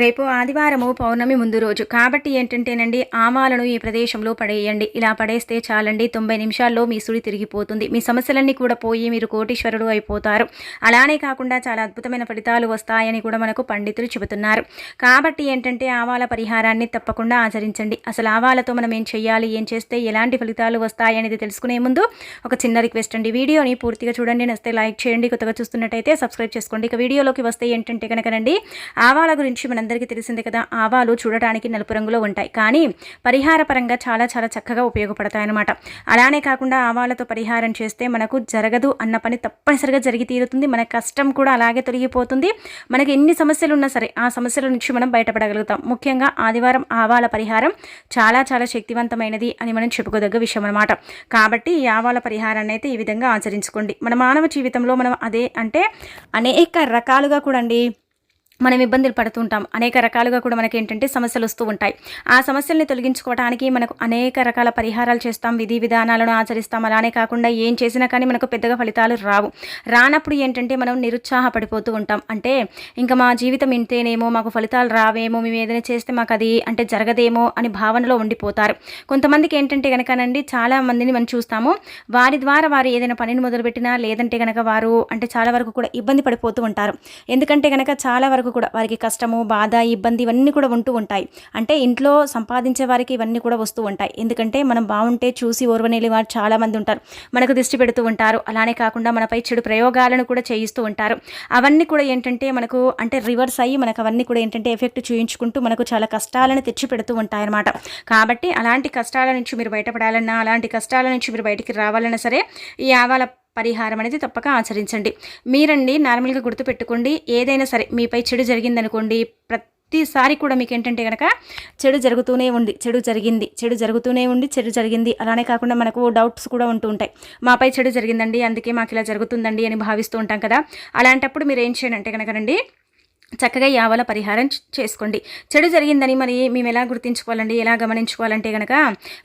రేపు ఆదివారము పౌర్ణమి ముందు రోజు. కాబట్టి ఏంటంటేనండి ఆమాలను ఈ ప్రదేశంలో పడేయండి. ఇలా పడేస్తే చాలండి తొంభై నిమిషాల్లో మీ సుడి తిరిగిపోతుంది. మీ సమస్యలన్నీ కూడా పోయి మీరు కోటీశ్వరుడు అయిపోతారు. అలానే కాకుండా చాలా అద్భుతమైన ఫలితాలు వస్తాయని కూడా మనకు పండితులు చెబుతున్నారు. కాబట్టి ఏంటంటే ఆవాల పరిహారాన్ని తప్పకుండా ఆచరించండి. అసలు ఆవాలతో మనం ఏం చేయాలి ఏం చేస్తే ఎలాంటి ఫలితాలు వస్తాయనేది తెలుసుకునే ముందు ఒక చిన్న రిక్వెస్ట్ అండి. వీడియోని పూర్తిగా చూడండి నస్తే లైక్ చేయండి. కొత్తగా చూస్తున్నట్టయితే సబ్స్క్రైబ్ చేసుకోండి. ఇక వీడియోలోకి వస్తే ఏంటంటే కనుకనండి ఆవాల గురించి మనం మనందరికీ తెలిసిందే కదా ఆవాలు చూడటానికి నలుపు రంగులో ఉంటాయి. కానీ పరిహార పరంగా చాలా చాలా చక్కగా ఉపయోగపడతాయి అన్నమాట అలానే కాకుండా ఆవాలతో పరిహారం చేస్తే మనకు జరగదు అన్న పని తప్పనిసరిగా జరిగి తీరుతుంది. మన కష్టం కూడా అలాగే తొలగిపోతుంది. మనకి ఎన్ని సమస్యలు ఉన్నా సరే ఆ సమస్యల నుంచి మనం బయటపడగలుగుతాం. ముఖ్యంగా ఆదివారం ఆవాల పరిహారం చాలా చాలా శక్తివంతమైనది అని మనం చెప్పుకోదగ్గ విషయం అనమాట కాబట్టి ఈ ఆవాల పరిహారాన్ని అయితే ఈ విధంగా ఆచరించుకోండి. మన మానవ జీవితంలో మనం అదే అంటే అనేక రకాలుగా కూడా అండి మనం ఇబ్బందులు పడుతుంటాం. అనేక రకాలుగా కూడా మనకి ఏంటంటే సమస్యలు వస్తూ ఉంటాయి. ఆ సమస్యల్ని తొలగించుకోవడానికి మనకు అనేక రకాల పరిహారాలు చేస్తాం. విధి విధానాలను ఆచరిస్తాం. అలానే కాకుండా ఏం చేసినా కానీ మనకు పెద్దగా ఫలితాలు రావు. రానప్పుడు ఏంటంటే మనం నిరుత్సాహపడిపోతూ ఉంటాం. అంటే ఇంకా మా జీవితం ఇంతేనేమో మాకు ఫలితాలు రావేమో మేము ఏదైనా చేస్తే మాకు అది అంటే జరగదేమో అని భావనలో ఉండిపోతారు. కొంతమందికి ఏంటంటే కనుకనండి చాలా మందిని మనం చూస్తాము. వారి ద్వారా వారు ఏదైనా పనిని మొదలుపెట్టినా లేదంటే కనుక వారు అంటే చాలా వరకు కూడా ఇబ్బంది పడిపోతూ ఉంటారు. ఎందుకంటే కనుక చాలా వరకు వరకు కూడా వారికి కష్టము బాధ ఇబ్బంది ఇవన్నీ కూడా ఉంటూ ఉంటాయి. అంటే ఇంట్లో సంపాదించే వారికి ఇవన్నీ కూడా వస్తూ ఉంటాయి. ఎందుకంటే మనం బాగుంటే చూసి ఓర్వనేలి వారు చాలామంది ఉంటారు. మనకు దృష్టి పెడుతూ ఉంటారు. అలానే కాకుండా మనపై చెడు ప్రయోగాలను కూడా చేయిస్తూ ఉంటారు. అవన్నీ కూడా ఏంటంటే మనకు అంటే రివర్స్ అయ్యి మనకు అవన్నీ కూడా ఏంటంటే ఎఫెక్ట్ చూయించుకుంటూ మనకు చాలా కష్టాలను తెచ్చి పెడుతూ ఉంటాయన్నమాట. కాబట్టి అలాంటి కష్టాల నుంచి మీరు బయటపడాలన్నా అలాంటి కష్టాల నుంచి మీరు బయటికి రావాలన్నా సరే ఈ ఆవాల పరిహారం అనేది తప్పక ఆచరించండి. మీరండి నార్మల్గా గుర్తుపెట్టుకోండి. ఏదైనా సరే మీపై చెడు జరిగిందనుకోండి ప్రతిసారి కూడా మీకు ఏంటంటే కనుక చెడు జరుగుతూనే ఉంది. చెడు జరిగింది చెడు జరుగుతూనే ఉంది చెడు జరిగింది అలానే కాకుండా మనకు డౌట్స్ కూడా ఉంటూ ఉంటాయి. మాపై చెడు జరిగిందండి అందుకే మాకు ఇలా జరుగుతుందండి అని భావిస్తూ ఉంటాం కదా. అలాంటప్పుడు మీరు ఏం చేయండి అంటే కనుకనండి చక్కగా యావల పరిహారం చేసుకోండి. చెడు జరిగిందని మరి మేము ఎలా గుర్తించుకోవాలండి? ఎలా గమనించుకోవాలంటే కనుక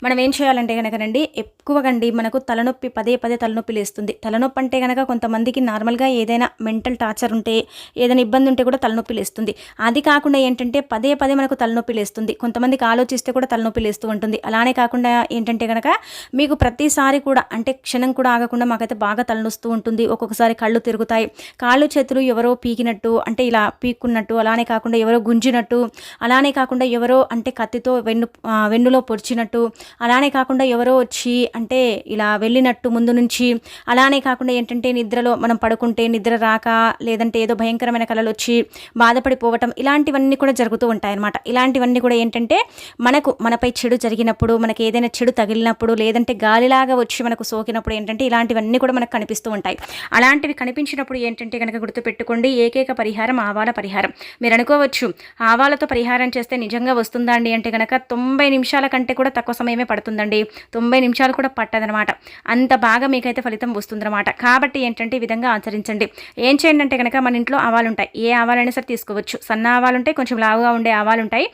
మనం ఏం చేయాలంటే కనుకనండి ఎక్కువగండి మనకు తలనొప్పి పదే పదే తలనొప్పి లేస్తుంది. తలనొప్పి అంటే కనుక కొంతమందికి నార్మల్గా ఏదైనా మెంటల్ టార్చర్ ఉంటే ఏదైనా ఇబ్బంది ఉంటే కూడా తలనొప్పి లేస్తుంది. అది కాకుండా ఏంటంటే పదే పదే మనకు తలనొప్పి లేస్తుంది. కొంతమందికి ఆలోచిస్తే కూడా తలనొప్పి లేస్తూ ఉంటుంది. అలానే కాకుండా ఏంటంటే కనుక మీకు ప్రతిసారి కూడా అంటే క్షణం కూడా ఆగకుండా మాకైతే బాగా తలనొస్తూ ఉంటుంది. ఒక్కొక్కసారి కళ్ళు తిరుగుతాయి. కాళ్ళు చేతులు ఎవరో పీకినట్టు అంటే ఇలా పీ పీక్కున్నట్టు అలానే కాకుండా ఎవరో గుంజినట్టు అలానే కాకుండా ఎవరో అంటే కత్తితో వెన్ను వెన్నులో పొడిచినట్టు అలానే కాకుండా ఎవరో వచ్చి అంటే ఇలా వెళ్ళినట్టు ముందు నుంచి అలానే కాకుండా ఏంటంటే నిద్రలో మనం పడుకుంటే నిద్ర రాక లేదంటే ఏదో భయంకరమైన కళలు వచ్చి బాధపడిపోవటం ఇలాంటివన్నీ కూడా జరుగుతూ ఉంటాయి అన్నమాట ఇలాంటివన్నీ కూడా ఏంటంటే మనకు మనపై చెడు జరిగినప్పుడు మనకి ఏదైనా చెడు తగిలినప్పుడు లేదంటే గాలిలాగా వచ్చి మనకు సోకినప్పుడు ఏంటంటే ఇలాంటివన్నీ కూడా మనకు కనిపిస్తూ ఉంటాయి. అలాంటివి కనిపించినప్పుడు ఏంటంటే కనుక గుర్తుపెట్టుకోండి ఏకైక పరిహారం ఆవాల పరిహారం. మీరు అనుకోవచ్చు ఆవాలతో పరిహారం చేస్తే నిజంగా వస్తుందా అండి అంటే కనుక తొంభై నిమిషాల కంటే కూడా తక్కువ సమయమే పడుతుందండి. తొంభై నిమిషాలు కూడా పట్టదనమాట అంత బాగా మీకైతే ఫలితం వస్తుందన్నమాట. కాబట్టి ఏంటంటే ఈ విధంగా ఆచరించండి. ఏం చేయండి అంటే కనుక మన ఇంట్లో ఆవాలు ఉంటాయి ఏ ఆవాలైనా సరే తీసుకోవచ్చు. సన్న ఆవాలు ఉంటాయి కొంచెం లావుగా ఉండే ఆవాలు ఉంటాయి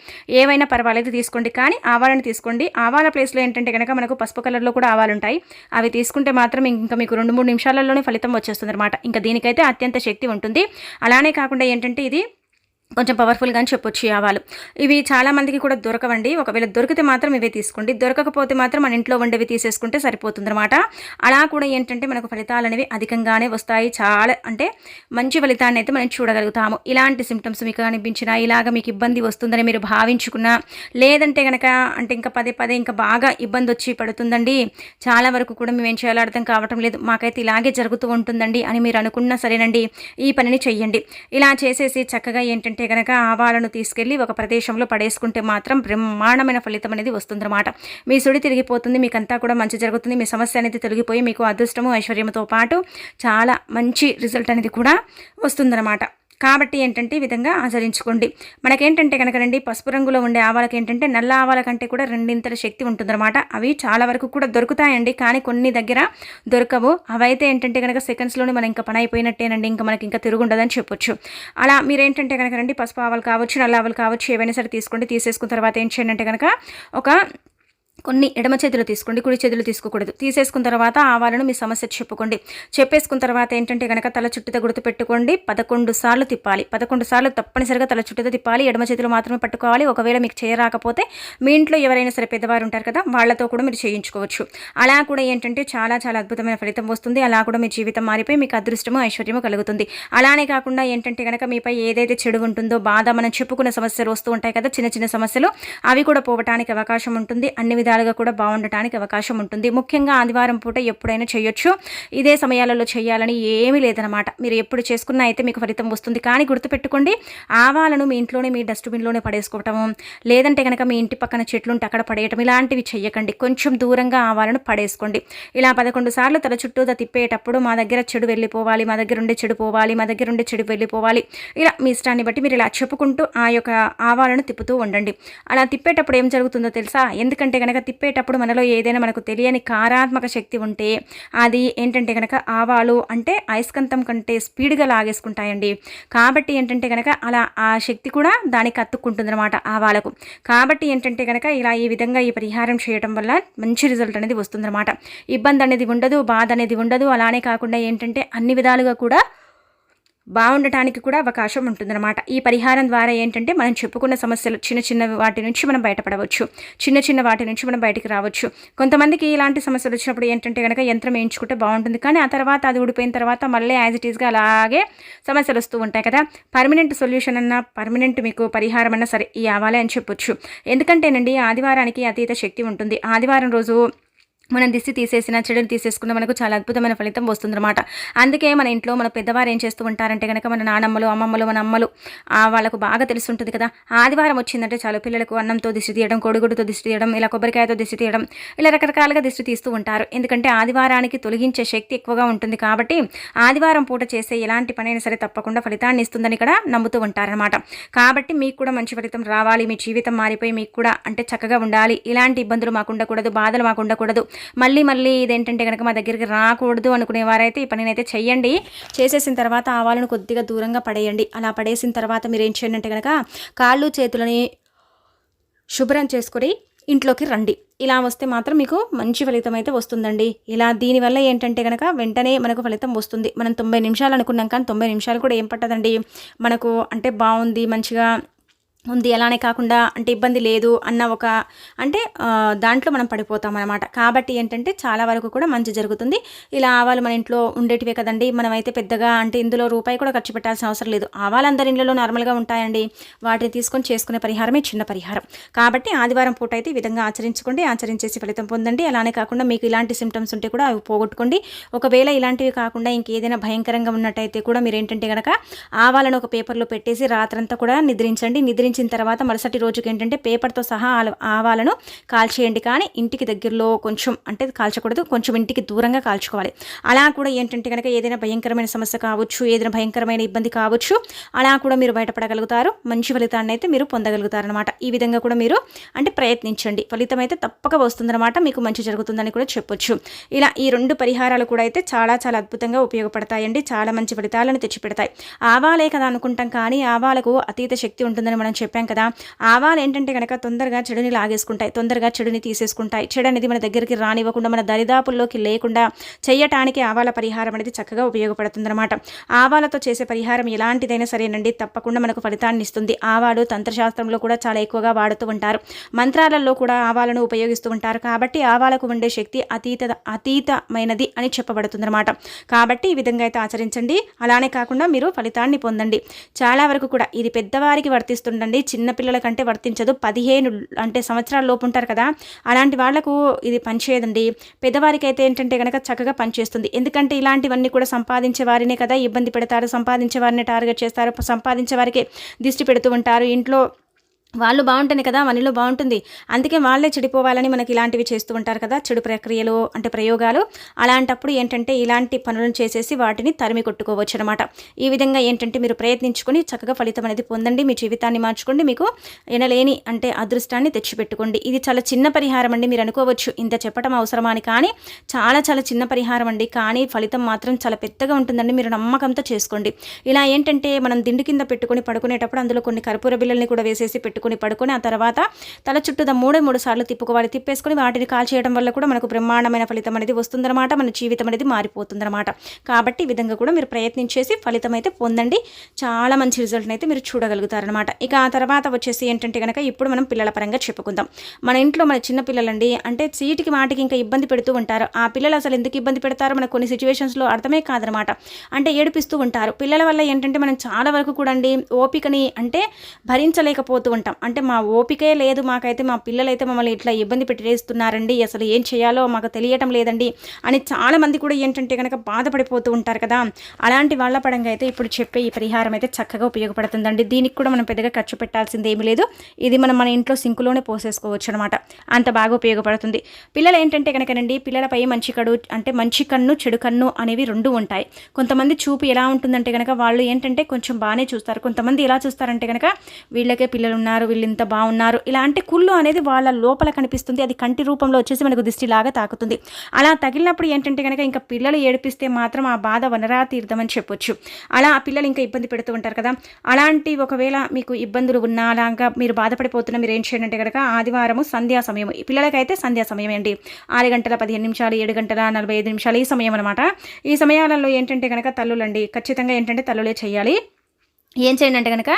ఏవైనా పర్వాలేదు తీసుకోండి. కానీ ఆవాలను తీసుకోండి. ఆవాల ప్లేస్లో ఏంటంటే కనుక మనకు పసుపు కలర్లో కూడా ఆవాలు ఉంటాయి అవి తీసుకుంటే మాత్రం ఇంకా మీకు రెండు మూడు నిమిషాలలోనే ఫలితం వచ్చేస్తుంది అనమాట ఇంకా దీనికైతే అత్యంత శక్తి ఉంటుంది. అలానే కాకుండా ఏంటంటే ఇది కొంచెం పవర్ఫుల్గా చెప్పొచ్చు ఈ ఆవాలు. ఇవి చాలామందికి కూడా దొరకవండి. ఒకవేళ దొరికితే మాత్రం ఇవే తీసుకోండి. దొరకకపోతే మాత్రం మన ఇంట్లో వండేవి తీసేసుకుంటే సరిపోతుందన్నమాట. అలా కూడా ఏంటంటే మనకు ఫలితాలు అనేవి అధికంగానే వస్తాయి. చాలా అంటే మంచి ఫలితాన్ని అయితే మనం చూడగలుగుతాము. ఇలాంటి సిమ్టమ్స్ మీకు అనిపించినా ఇలాగ మీకు ఇబ్బంది వస్తుందని మీరు భావించుకున్నా లేదంటే కనుక అంటే ఇంకా పదే పదే ఇంకా బాగా ఇబ్బంది వచ్చి పడుతుందండి. చాలా వరకు కూడా మేము ఏం చేయాలో అర్థం కావటం లేదు. మాకైతే ఇలాగే జరుగుతూ ఉంటుందండి అని మీరు అనుకున్నా సరేనండి. ఈ పనిని చెయ్యండి. ఇలా చేసేసి చక్కగా ఏంటంటే కనుక ఆవాలను తీసుకెళ్ళి ఒక ప్రదేశంలో పడేసుకుంటే మాత్రం బ్రహ్మాండమైన ఫలితం అనేది వస్తుందన్నమాట. మీ సుడి తిరిగిపోతుంది మీకంతా కూడా మంచి జరుగుతుంది మీ సమస్య అనేది తొలగిపోయి మీకు అదృష్టము ఐశ్వర్యంతో పాటు చాలా మంచి రిజల్ట్ అనేది కూడా వస్తుందన్నమాట. కాబట్టి ఏంటంటే ఈ విధంగా ఆచరించుకోండి. మనకేంటంటే కనుకనండి పసుపు రంగులో ఉండే ఆవాలకి ఏంటంటే నల్ల ఆవాల కంటే కూడా రెండింతల శక్తి ఉంటుందన్నమాట. అవి చాలా వరకు కూడా దొరుకుతాయండి కానీ కొన్ని దగ్గర దొరకవు. అవైతే ఏంటంటే కనుక సెకండ్స్లోనే మనం ఇంకా పని అయిపోయినట్టేనండి ఇంకా మనకి ఇంకా తిరుగుండదని చెప్పొచ్చు. అలా మీరేంటంటే కనుక పసుపు ఆవాలు కావచ్చు నల్ల ఆవాలు కావచ్చు ఏవైనా సరే తీసుకోండి తీసేసుకున్న తర్వాత ఏం చేయండి అంటే కనుక ఒక కొన్ని ఎడమ చేతులు తీసుకోండి కుడి చేతులు తీసుకోకూడదు. తీసేసుకున్న తర్వాత ఆవాలను మీ సమస్య చెప్పుకోండి. చెప్పేసుకున్న తర్వాత ఏంటంటే కనుక తల చుట్టూతో గుర్తు పెట్టుకోండి పదకొండు సార్లు తిప్పాలి. పదకొండు సార్లు తప్పనిసరిగా తల చుట్టూతో తిప్పాలి. ఎడమ చేతులు మాత్రమే పట్టుకోవాలి. ఒకవేళ మీకు చేయరాకపోతే మీ ఇంట్లో ఎవరైనా సరే పెద్దవారు ఉంటారు కదా వాళ్ళతో కూడా మీరు చేయించుకోవచ్చు. అలా కూడా ఏంటంటే చాలా చాలా అద్భుతమైన ఫలితం వస్తుంది. అలా కూడా మీ జీవితం మారిపోయి మీకు అదృష్టము ఐశ్వర్యము కలుగుతుంది. అలానే కాకుండా ఏంటంటే కనుక మీపై ఏదైతే చెడు ఉంటుందో బాధ మనం చెప్పుకున్న సమస్యలు వస్తూ ఉంటాయి కదా చిన్న చిన్న సమస్యలు అవి కూడా పోవటానికి అవకాశం ఉంటుంది. అన్ని విధాలుగా కూడా బాగుండటానికి అవకాశం ఉంటుంది. ముఖ్యంగా ఆదివారం పూట ఎప్పుడైనా చేయొచ్చు. ఇదే సమయాలలో చేయాలని ఏమీ లేదనమాట మీరు ఎప్పుడు చేసుకున్నా అయితే మీకు ఫలితం వస్తుంది. కానీ గుర్తుపెట్టుకోండి ఆవాలను మీ ఇంట్లోనే మీ డస్ట్బిన్లోనే పడేసుకోవటము లేదంటే కనుక మీ ఇంటి పక్కన చెట్లు ఉంటే అక్కడ పడేయటం ఇలాంటివి చెయ్యకండి. కొంచెం దూరంగా ఆవాలను పడేసుకోండి. ఇలా పదకొండు సార్లు తల చుట్టూ తిప్పేటప్పుడు మా దగ్గర చెడు వెళ్ళిపోవాలి మా దగ్గర ఉండే చెడు పోవాలి మా దగ్గర ఉండే చెడు వెళ్ళిపోవాలి. ఇలా మీ ఇష్టాన్ని బట్టి మీరు ఇలా చెప్పుకుంటూ ఆ యొక్క ఆవాలను తిప్పుతూ ఉండండి. అలా తిప్పేటప్పుడు ఏం జరుగుతుందో తెలుసా? ఎందుకంటే కనుక తిప్పేటప్పుడు మనలో ఏదైనా మనకు తెలియని కారాత్మక శక్తి ఉంటే అది ఏంటంటే కనుక ఆవాలు అంటే అయస్కంతం కంటే స్పీడ్గా లాగేసుకుంటాయండి. కాబట్టి ఏంటంటే కనుక అలా ఆ శక్తి కూడా దానికి అతుక్కుంటుంది అనమాట ఆవాలకు. కాబట్టి ఏంటంటే కనుక ఇలా ఈ విధంగా ఈ పరిహారం చేయడం వల్ల మంచి రిజల్ట్ అనేది వస్తుందన్నమాట. ఇబ్బంది అనేది ఉండదు బాధ అనేది ఉండదు. అలానే కాకుండా ఏంటంటే అన్ని విధాలుగా కూడా బాగుండటానికి కూడా అవకాశం ఉంటుందన్నమాట. ఈ పరిహారం ద్వారా ఏంటంటే మనం చెప్పుకున్న సమస్యలు చిన్న చిన్న వాటి నుంచి మనం బయటపడవచ్చు. చిన్న చిన్న వాటి నుంచి మనం బయటికి రావచ్చు. కొంతమందికి ఇలాంటి సమస్యలు వచ్చినప్పుడు ఏంటంటే కనుక యంత్రం వేయించుకుంటే బాగుంటుంది. కానీ ఆ తర్వాత అది ఊడిపోయిన తర్వాత మళ్ళీ యాజ్ ఇట్ ఈస్గా అలాగే సమస్యలు వస్తూ ఉంటాయి కదా. పర్మనెంట్ సొల్యూషన్ అన్న పర్మనెంట్ మీకు పరిహారం అన్నా సరే ఈ ఆవాలే అని చెప్పొచ్చు. ఎందుకంటేనండి ఆదివారానికి అతీత శక్తి ఉంటుంది. ఆదివారం రోజు మనం దిష్టి తీసేసిన చెడుని తీసేసుకున్న మనకు చాలా అద్భుతమైన ఫలితం వస్తుందన్నమాట. అందుకే మన ఇంట్లో మన పెద్దవారు ఏం చేస్తూ ఉంటారంటే కనుక మన నానమ్మలు అమ్మమ్మలు మన అమ్మలు వాళ్ళకు బాగా తెలుసుంటుంది కదా. ఆదివారం వచ్చిందంటే చాలు పిల్లలకు అన్నంతో దిష్టి తీయడం కొడుగుడుతో దిష్టి తీయడం ఇలా కొబ్బరికాయతో దిష్టి తీయడం ఇలా రకరకాలుగా దిష్టి తీస్తూ ఉంటారు. ఎందుకంటే ఆదివారానికి తొలగించే శక్తి ఎక్కువగా ఉంటుంది కాబట్టి ఆదివారం పూట చేసే ఎలాంటి పనైనా సరే తప్పకుండా ఫలితాన్ని ఇస్తుందని ఇక్కడ నమ్ముతూ ఉంటారనమాట కాబట్టి మీకు కూడా మంచి ఫలితం రావాలి మీ జీవితం మారిపోయి మీకు కూడా అంటే చక్కగా ఉండాలి. ఇలాంటి ఇబ్బందులు మాకు ఉండకూడదు బాధలు మాకు ఉండకూడదు. మళ్ళీ మళ్ళీ ఇదేంటంటే కనుక మా దగ్గరికి రాకూడదు అనుకునేవారైతే ఈ పనినైతే చేయండి చెయ్యండి. చేసేసిన తర్వాత ఆవాలను కొద్దిగా దూరంగా పడేయండి. అలా పడేసిన తర్వాత మీరు ఏం చేయండి అంటే కనుక కాళ్ళు చేతులని శుభ్రం చేసుకొని ఇంట్లోకి రండి. ఇలా వస్తే మాత్రం మీకు మంచి ఫలితం అయితే వస్తుందండి. ఇలా దీనివల్ల ఏంటంటే కనుక వెంటనే మనకు ఫలితం వస్తుంది. మనం తొంభై నిమిషాలు అనుకున్నాం కానీ తొంభై నిమిషాలు కూడా ఏం పట్టదండి. మనకు అంటే బాగుంది మంచిగా ఉంది. అలానే కాకుండా అంటే ఇబ్బంది లేదు అన్న ఒక అంటే దాంట్లో మనం పడిపోతాం అనమాట కాబట్టి ఏంటంటే చాలా వరకు కూడా మంచి జరుగుతుంది. ఇలా ఆవాలు మన ఇంట్లో ఉండేటివే కదండి. మనమైతే పెద్దగా అంటే ఇందులో రూపాయి కూడా ఖర్చు పెట్టాల్సిన అవసరం లేదు. ఆవాలు అందరి ఇంట్లో నార్మల్గా ఉంటాయండి. వాటిని తీసుకొని చేసుకునే పరిహారమే చిన్న పరిహారం. కాబట్టి ఆదివారం పూట అయితే ఈ విధంగా ఆచరించుకోండి. ఆచరించేసి ఫలితం పొందండి. అలానే కాకుండా మీకు ఇలాంటి సిమ్టమ్స్ ఉంటే కూడా అవి పోగొట్టుకోండి. ఒకవేళ ఇలాంటివి కాకుండా ఇంకేదైనా భయంకరంగా ఉన్నట్టయితే కూడా మీరు ఏంటంటే కనుక ఆవాలను ఒక పేపర్లో పెట్టేసి రాత్రంతా కూడా నిద్రించండి. నిద్రించి వేయించిన తర్వాత మరుసటి రోజుకి ఏంటంటే పేపర్తో సహా ఆవాలను కాల్చేయండి. కానీ ఇంటికి దగ్గరలో కొంచెం అంటే కాల్చకూడదు కొంచెం ఇంటికి దూరంగా కాల్చుకోవాలి. అలా కూడా ఏంటంటే కనుక ఏదైనా భయంకరమైన సమస్య కావచ్చు ఏదైనా భయంకరమైన ఇబ్బంది కావచ్చు అలా కూడా మీరు బయటపడగలుగుతారు. మంచి ఫలితాన్ని అయితే మీరు పొందగలుగుతారనమాట ఈ విధంగా కూడా మీరు అంటే ప్రయత్నించండి. ఫలితం అయితే తప్పక వస్తుందన్నమాట. మీకు మంచి జరుగుతుందని కూడా చెప్పొచ్చు. ఇలా ఈ రెండు పరిహారాలు కూడా అయితే చాలా చాలా అద్భుతంగా ఉపయోగపడతాయండి. చాలా మంచి ఫలితాలను తెచ్చిపెడతాయి. ఆవాలే కదా అనుకుంటాం కానీ ఆవాలకు అతీత శక్తి ఉంటుందని మనం చెప్పాం కదా. ఆవాలు ఏంటంటే కనుక తొందరగా చెడుని లాగేసుకుంటాయి తొందరగా చెడుని తీసేసుకుంటాయి. చెడు అనేది మన దగ్గరికి రానివ్వకుండా మన దరిదాపుల్లోకి లేకుండా చేయటానికి ఆవాల పరిహారం అనేది చక్కగా ఉపయోగపడుతుందన్నమాట. ఆవాలతో చేసే పరిహారం ఎలాంటిదైనా సరేనండి. తప్పకుండా మనకు ఫలితాన్ని ఇస్తుంది. ఆవాలు తంత్రశాస్త్రంలో కూడా చాలా ఎక్కువగా వాడుతూ ఉంటారు. మంత్రాలలో కూడా ఆవాలను ఉపయోగిస్తూ ఉంటారు. కాబట్టి ఆవాలకు ఉండే శక్తి అతీత అతీతమైనది అని చెప్పబడుతుందన్నమాట. కాబట్టి ఈ విధంగా అయితే ఆచరించండి. అలానే కాకుండా మీరు ఫలితాన్ని పొందండి. చాలా వరకు కూడా ఇది పెద్దవారికి వర్తిస్తుండండి. వర్తించదండి చిన్నపిల్లల కంటే వర్తించదు. పదిహేను అంటే సంవత్సరాల లోపు ఉంటారు కదా అలాంటి వాళ్ళకు ఇది పనిచేయదండి పెద్దవారికి అయితే ఏంటంటే కనుక చక్కగా పనిచేస్తుంది ఎందుకంటే ఇలాంటివన్నీ కూడా సంపాదించే వారినే కదా ఇబ్బంది పెడతారు సంపాదించే వారిని టార్గెట్ చేస్తారు సంపాదించే వారికి దిష్టి పెడుతూ ఉంటారు. ఇంట్లో వాళ్ళు బాగుంటుంది కదా మనలో బాగుంటుంది. అందుకే వాళ్ళే చెడిపోవాలని మనకి ఇలాంటివి చేస్తూ ఉంటారు కదా చెడు ప్రక్రియలు అంటే ప్రయోగాలు. అలాంటప్పుడు ఏంటంటే ఇలాంటి పనులను చేసేసి వాటిని తరిమి కొట్టుకోవచ్చు అనమాట ఈ విధంగా ఏంటంటే మీరు ప్రయత్నించుకొని చక్కగా ఫలితం అనేది పొందండి. మీ జీవితాన్ని మార్చుకోండి. మీకు ఎనలేని అంటే అదృష్టాన్ని తెచ్చిపెట్టుకోండి. ఇది చాలా చిన్న పరిహారం అండి మీరు అనుకోవచ్చు. ఇంత చెప్పడం అవసరమా అని కానీ చాలా చాలా చిన్న పరిహారం అండి. కానీ ఫలితం మాత్రం చాలా పెద్దగా ఉంటుందండి. మీరు నమ్మకంతో చేసుకోండి. ఇలా ఏంటంటే మనం దిండు కింద పెట్టుకొని పడుకునేటప్పుడు అందులో కొన్ని కర్పూర బిల్లల్ని కూడా వేసేసి పెట్టుకొని పడుకొని పడుకుని ఆ తర్వాత తల చుట్టూ మూడే మూడు సార్లు తిప్పుకోవాలి. తిప్పేసుకొని వాటిని కాల్ చేయడం వల్ల కూడా మనకు బ్రహ్మాండమైన ఫలితం అనేది వస్తుందన్నమాట. మన జీవితం అనేది మారిపోతుందన్నమాట. కాబట్టి ఈ విధంగా కూడా మీరు ప్రయత్నించేసి ఫలితం అయితే పొందండి. చాలా మంచి రిజల్ట్ని అయితే మీరు చూడగలుగుతారనమాట ఇక ఆ తర్వాత వచ్చేసి ఏంటంటే కనుక ఇప్పుడు మనం పిల్లల పరంగా చెప్పుకుందాం. మన ఇంట్లో మన చిన్న పిల్లలండి అంటే సీటికి మాటికి ఇంకా ఇబ్బంది పెడుతూ ఉంటారు. ఆ పిల్లలు అసలు ఎందుకు ఇబ్బంది పెడతారో? మనకు కొన్ని సిచ్యువేషన్స్లో అర్థమే కాదనమాట అంటే ఏడిపిస్తూ ఉంటారు. పిల్లల వల్ల ఏంటంటే మనం చాలా వరకు కూడా అండి ఓపికని అంటే భరించలేకపోతూ ఉంటాం అంటే మా ఓపికే లేదు మాకైతే మా పిల్లలైతే మమ్మల్ని ఇట్లా ఇబ్బంది పెట్టేస్తున్నారండి అసలు ఏం చేయాలో మాకు తెలియటం లేదండి. అని చాలామంది కూడా ఏంటంటే కనుక బాధపడిపోతూ ఉంటారు కదా. అలాంటి వాళ్ళ పడంగా అయితే ఇప్పుడు చెప్పే ఈ పరిహారం అయితే చక్కగా ఉపయోగపడుతుందండి. దీనికి కూడా మనం పెద్దగా ఖర్చు పెట్టాల్సింది ఏమి లేదు. ఇది మనం మన ఇంట్లో సింకులోనే పోసేసుకోవచ్చు అనమాట అంత బాగా ఉపయోగపడుతుంది. పిల్లలు ఏంటంటే కనుకనండి పిల్లలపై మంచి కడు అంటే మంచి కన్ను చెడు కన్ను అనేవి రెండు ఉంటాయి. కొంతమంది చూపు ఎలా ఉంటుందంటే కనుక వాళ్ళు ఏంటంటే కొంచెం బాగానే చూస్తారు. కొంతమంది ఎలా చూస్తారంటే కనుక వీళ్ళకే పిల్లలు ఉన్నారు వీళ్ళు ఇంత బాగున్నారు ఇలా అంటే కుళ్ళు అనేది వాళ్ళ లోపల కనిపిస్తుంది. అది కంటి రూపంలో వచ్చేసి మనకు దిష్టిలాగా తాకుతుంది. అలా తగిలినప్పుడు ఏంటంటే కనుక ఇంకా పిల్లలు ఏడిపిస్తే మాత్రం ఆ బాధ వనరా తీర్థమని చెప్పొచ్చు. అలా ఆ పిల్లలు ఇంకా ఇబ్బంది పెడుతూ ఉంటారు కదా. అలాంటి ఒకవేళ మీకు ఇబ్బందులు ఉన్నా అలాగా మీరు బాధపడిపోతున్నా మీరు ఏం చేయాలంటే కనుక ఆదివారము సంధ్యా సమయం. ఈ పిల్లలకైతే సంధ్యా సమయం అండి. ఆరు గంటల పదిహేను నిమిషాలు ఏడు గంటల నలభై ఐదు నిమిషాలు ఈ సమయం అనమాట ఈ సమయాలలో ఏంటంటే కనుక తల్లులండి ఖచ్చితంగా ఏంటంటే తల్లులే చేయాలి. ఏం చేయండి అంటే కనుక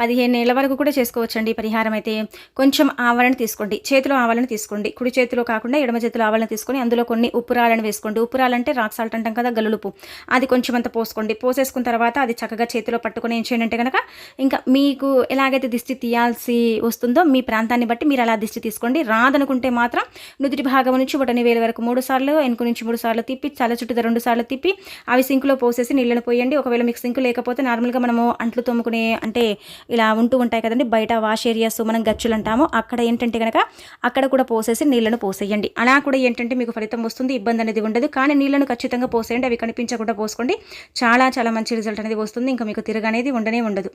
పదిహేను నెలల వరకు కూడా చేసుకోవచ్చండి పరిహారం అయితే. కొంచెం ఆవాలను తీసుకోండి. చేతిలో ఆవాలను తీసుకోండి. కుడి చేతిలో కాకుండా ఎడమ చేతిలో ఆవాలను తీసుకొని అందులో కొన్ని ఉప్పురాలను వేసుకోండి. ఉప్పురాలంటే రాక్ సాల్ట్ అంటాం కదా గల్లులుపు. అది కొంచెం అంత పోసుకోండి. పోసేసుకున్న తర్వాత అది చక్కగా చేతిలో పట్టుకొని ఏం చేయండి అంటే కనుక ఇంకా మీకు ఎలాగైతే దిష్టి తీయాల్సి వస్తుందో మీ ప్రాంతాన్ని బట్టి మీరు అలా దిష్టి తీసుకోండి. రాదనుకుంటే మాత్రం నుదుటి భాగం నుంచి బొటని వేల వరకు మూడు సార్లు ఎనుకు నుంచి మూడు సార్లు తిప్పి చల్ల చుట్టూ రెండు సార్లు తిప్పి అవి సింకులో పోసేసి నీళ్ళని పోయండి. ఒకవేళ మీకు సింకు లేకపోతే నార్మల్గా మనము అంట్లు తోముకునే అంటే ఇలా ఉంటూ ఉంటాయి కదండి బయట వాష్ ఏరియాస్ మనం గచ్చులు అంటాము అక్కడ ఏంటంటే కనుక అక్కడ కూడా పోసేసి నీళ్ళను పోసేయండి. అలా కూడా ఏంటంటే మీకు ఫలితం వస్తుంది ఇబ్బంది అనేది ఉండదు. కానీ నీళ్ళను ఖచ్చితంగా పోసేయండి అవి కనిపించకుండా పోసుకోండి. చాలా చాలా మంచి రిజల్ట్ అనేది వస్తుంది. ఇంకా మీకు తిరగనేది ఉండనే ఉండదు.